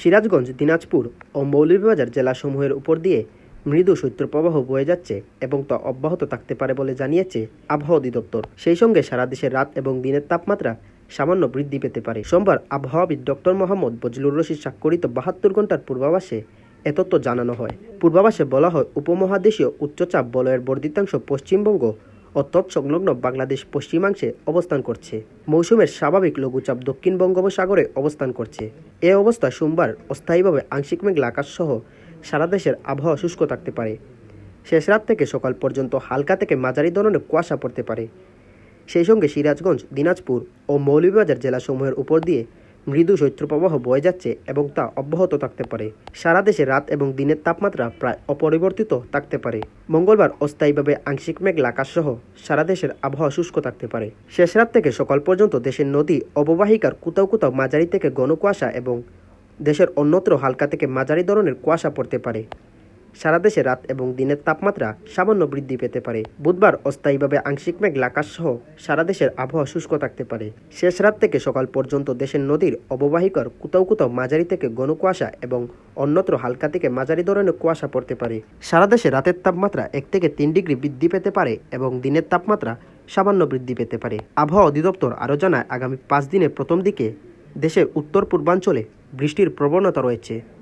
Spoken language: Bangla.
সিরাজগঞ্জ, দিনাজপুর ও মৌলভীবাজার জেলাসমূহের উপর দিয়ে মৃদু শৈত্যপ্রবাহ বয়ে যাচ্ছে এবং তা অব্যাহত থাকতে পারে বলে জানিয়েছে আবহাওয়া অধিদপ্তর। সেই সঙ্গে সারা দেশের রাত এবং দিনের তাপমাত্রা সামান্য বৃদ্ধি পেতে পারে। সোমবার আবহাওয়াবিদ ডক্টর মোহাম্মদ বজলুর রশিদ স্বাক্ষরিত বাহাত্তর ঘণ্টার পূর্বাভাসে এ তথ্য জানানো হয়। পূর্বাভাসে বলা হয়, উপমহাদেশীয় উচ্চচাপ বলয়ের বর্ধিতাংশ পশ্চিমবঙ্গ ও তৎসংলগ্ন বাংলাদেশ পশ্চিমাংশে অবস্থান করছে। মৌসুমের স্বাভাবিক লঘুচাপ দক্ষিণ বঙ্গোপসাগরে অবস্থান করছে। এ অবস্থা সোমবার অস্থায়ীভাবে আংশিক মেঘলা আকাশ সহ সারা দেশের আবহাওয়া শুষ্ক থাকতে পারে। শেষ রাত থেকে সকাল পর্যন্ত হালকা থেকে মাঝারি ধরনের কুয়াশা পড়তে পারে। সেই সঙ্গে সিরাজগঞ্জ, দিনাজপুর ও মৌলভীবাজার জেলাসমূহের উপর দিয়ে মৃদু শৈত্যপ্রবাহ বয়ে যাচ্ছে এবং তা অব্যাহত থাকতে পারে। সারা দেশে রাত এবং দিনের তাপমাত্রা প্রায় অপরিবর্তিত থাকতে পারে। মঙ্গলবার অস্থায়ীভাবে আংশিক মেঘলা আকাশসহ সারা দেশের আবহাওয়া শুষ্ক থাকতে পারে। শেষ রাত থেকে সকাল পর্যন্ত দেশের নদী, অববাহিকার কোথাও কোথাও মাঝারি থেকে ঘন কুয়াশা এবং দেশের অন্যত্র হালকা থেকে মাঝারি ধরনের কুয়াশা পড়তে পারে। সারা দেশে রাত এবং দিনের তাপমাত্রা সামান্য বৃদ্ধি পেতে পারে। বুধবার অস্থায়ীভাবে আংশিক মেঘলা আকাশ সহ সারা দেশের আবহাওয়া শুষ্ক থাকতে পারে। শেষ রাত থেকে সকাল পর্যন্ত দেশের নদীর অববাহিকার কোথাও কোথাও মাঝারি থেকে ঘন কুয়াশা এবং অন্যত্র হালকা থেকে মাঝারি ধরনের কুয়াশা পড়তে পারে। সারা দেশে রাতের তাপমাত্রা এক থেকে তিন ডিগ্রি বৃদ্ধি পেতে পারে এবং দিনের তাপমাত্রা সামান্য বৃদ্ধি পেতে পারে। আবহাওয়া অধিদপ্তর আরও জানায়, আগামী পাঁচ দিনের প্রথম দিকে দেশের উত্তর পূর্বাঞ্চলে বৃষ্টির প্রবণতা রয়েছে।